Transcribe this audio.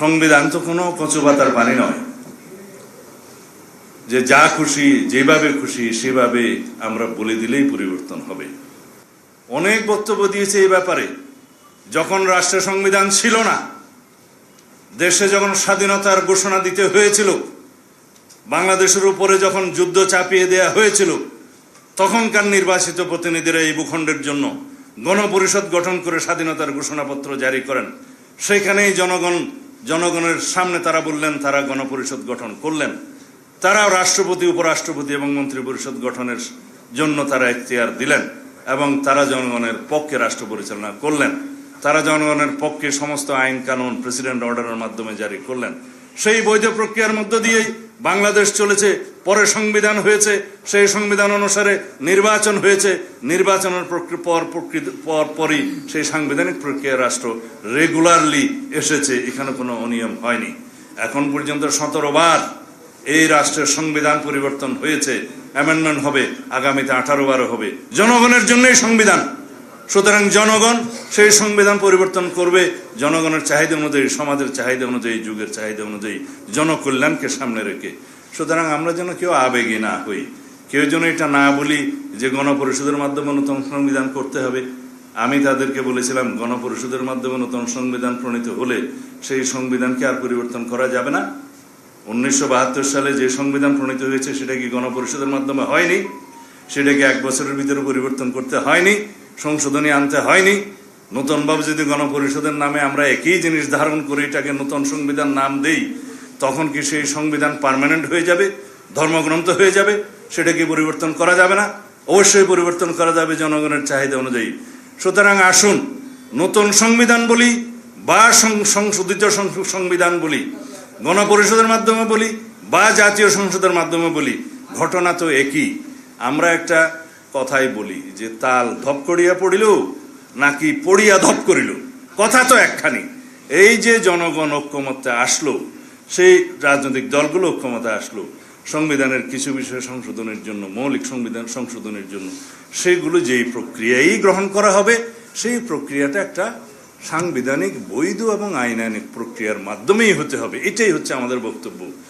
সংবিধান তো কোনো কচুবাতার পানি নয়। যে যা খুশি, যেভাবে খুশি, সেভাবে আমরা বলে দিলেই পরিবর্তন হবে। অনেক বক্তব্য দিয়েছে এই ব্যাপারে। যখন রাষ্ট্র সংবিধান ছিল না, দেশে যখন স্বাধীনতার ঘোষণা দিতে হয়েছিল, বাংলাদেশের উপরে যখন যুদ্ধ চাপিয়ে দেয়া হয়েছিল, তখনকার নির্বাচিত প্রতিনিধিরা এই ভূখণ্ডের জন্য গণপরিষদ গঠন করে স্বাধীনতার ঘোষণাপত্র জারি করেন। সেখানেই জনগণ জনগণের সামনে তারা বললেন, তারা গণপরিষদ গঠন করলেন। তারাও রাষ্ট্রপতি, উপরাষ্ট্রপতি এবং মন্ত্রী পরিষদ গঠনের জন্য তারা এখতিয়ার দিলেন এবং তারা জনগণের পক্ষে রাষ্ট্র পরিচালনা করলেন। তারা জনগণের পক্ষে সমস্ত আইন কানুন প্রেসিডেন্ট অর্ডারের মাধ্যমে জারি করলেন। সেই বৈধ প্রক্রিয়ার মধ্য দিয়েই বাংলাদেশ চলেছে, পরে সংবিধান হয়েছে, সেই সংবিধান অনুসারে নির্বাচন হয়েছে, নির্বাচনের পর পর পরই সেই সাংবিধানিক প্রক্রিয়া রাষ্ট্র রেগুলারলি এসেছে, এখানে কোনো অনিয়ম হয়নি। এখন পর্যন্ত সতেরো বার এই রাষ্ট্রের সংবিধান পরিবর্তন হয়েছে অ্যামেন্ডমেন্ট হবে, আগামীতে আঠারো বারো হবে। জনগণের জন্যই সংবিধান। সুতরাং জনগণ সেই সংবিধান পরিবর্তন করবে। জনগণের চাহিদা অনুযায়ী, সমাজের চাহিদা অনুযায়ী, যুগের চাহিদা অনুযায়ী জনকল্যাণকে সামনে রেখে। সুতরাং আমরা যেন কেউ আবেগী না হই। কেউ যেন এটা না বলি যে গণপরিষদের মাধ্যমে নতুন সংবিধান করতে হবে। আমি তাদেরকে বলেছিলাম, গণপরিষদের মাধ্যমে নতুন সংবিধান প্রণীত হলে সেই সংবিধানকে আর পরিবর্তন করা যাবে না। উনিশশো বাহাত্তর সালে যে সংবিধান প্রণীত হয়েছে, সেটা কি গণপরিষদের মাধ্যমে হয়নি? সেটাকে এক বছরের ভিতরে পরিবর্তন করতে হয়নি? সংশোধনী আনতে হয়নি। নতুনভাবে যদি গণপরিষদের নামে আমরা একই জিনিস ধারণ করে এটাকে নতুন সংবিধান নাম দেই, তখন কি সেই সংবিধান পার্মানেন্ট হয়ে যাবে? ধর্মগ্রন্থ হয়ে যাবে? সেটাকে পরিবর্তন করা যাবে না? অবশ্যই পরিবর্তন করা যাবে জনগণের চাহিদা অনুযায়ী। সুতরাং আসুন, নতুন সংবিধান বলি বা সংশোধিত সংবিধান বলি, গণপরিষদের মাধ্যমে বলি বা জাতীয় সংসদের মাধ্যমে বলি, ঘটনা তো একই। আমরা একটা কথাই বলি, যে তাল ধপ করিয়া পড়িল, নাকি পড়িয়া ধপ করিল? কথা তো একখানি। এই যে জনগণ ঐক্যমত্যে আসলো, সেই রাজনৈতিক দলগুলো ঐক্যমতে আসলো, সংবিধানের কিছু বিষয় সংশোধনের জন্য, মৌলিক সংবিধান সংশোধনের জন্য, সেগুলো যেই প্রক্রিয়াই গ্রহণ করা হবে, সেই প্রক্রিয়াটা একটা সাংবিধানিক, বৈধ এবং আইনানিক প্রক্রিয়ার মাধ্যমেই হতে হবে। এটাই হচ্ছে আমাদের বক্তব্য।